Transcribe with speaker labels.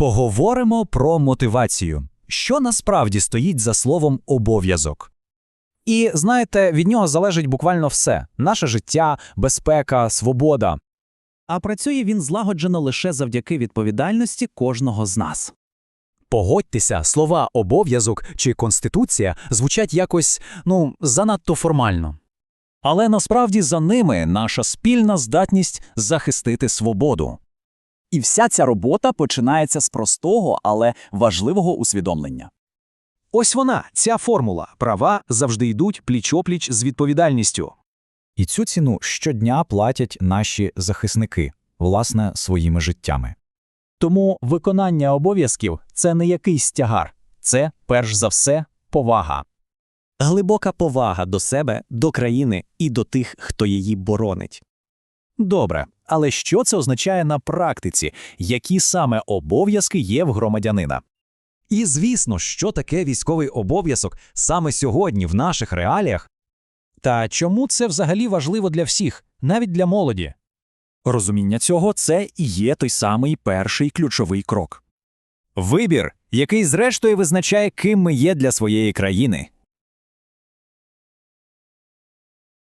Speaker 1: Поговоримо про мотивацію. Що насправді стоїть за словом обов'язок? І знаєте, від нього залежить буквально все: наше життя, безпека, свобода.
Speaker 2: А працює він злагоджено лише завдяки відповідальності кожного з нас.
Speaker 1: Погодьтеся, слова обов'язок чи конституція звучать якось ну занадто формально. Але насправді за ними наша спільна здатність захистити свободу.
Speaker 3: І вся ця робота починається з простого, але важливого усвідомлення.
Speaker 4: Ось вона, ця формула. Права завжди йдуть пліч-опліч з відповідальністю.
Speaker 5: І цю ціну щодня платять наші захисники, власне, своїми життями.
Speaker 2: Тому виконання обов'язків це не якийсь тягар, це, перш за все, повага.
Speaker 6: Глибока повага до себе, до країни і до тих, хто її боронить.
Speaker 2: Добре, але що це означає на практиці? Які саме обов'язки є в громадянина?
Speaker 1: І звісно, що таке військовий обов'язок саме сьогодні в наших реаліях
Speaker 2: Та чому це взагалі важливо для всіх, навіть для молоді?
Speaker 3: Розуміння цього це і є той самий перший ключовий крок. Вибір, який зрештою визначає, ким ми є для своєї країни,